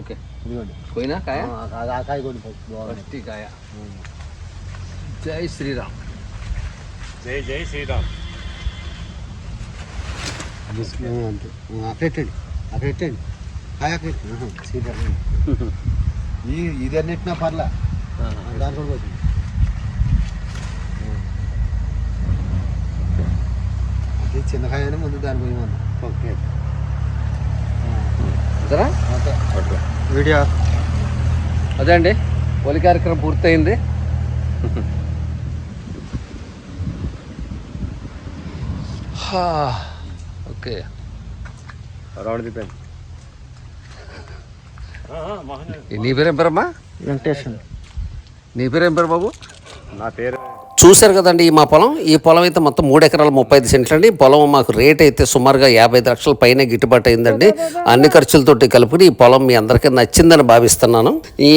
Okay ఇదిగోండి. పోయినా కాయ? ఆ, కాయ కూడా బాగుంది. ఫస్ట్ ఈ కాయ. జై శ్రీరామ్. జై జై శ్రీరామ్. పెట్టండి అక్కడ పెట్టండి కాయ అక్కడ సీదా. ఈ ఇది అన్నిటినా పర్లా. కూడా పోతుంది. అది చిన్న కాయనే ముందు దాని పోయి ఓకే. అంతరా వీడియో. అదే అండి పోలి కార్యక్రమం పూర్తయింది. హా, ఓకే. రౌండ్ ఈ నీ పేరేం పేరమ్మా? వెంకటేశ్వర నీ పేరేం పేరు బాబు? నా పేరు చూశారు కదండి ఈ మా పొలం? ఈ పొలం అయితే మొత్తం మూడు ఎకరాల ముప్పై ఐదు సెంట్లు అండి. ఈ పొలం మాకు రేట్ అయితే సుమారుగా యాభై ఐదు లక్షల పైన గిట్టుబాటు అయిందండి. అన్ని ఖర్చులతోటి కలుపుకుని ఈ పొలం మీ అందరికీ నచ్చిందని భావిస్తున్నాను. ఈ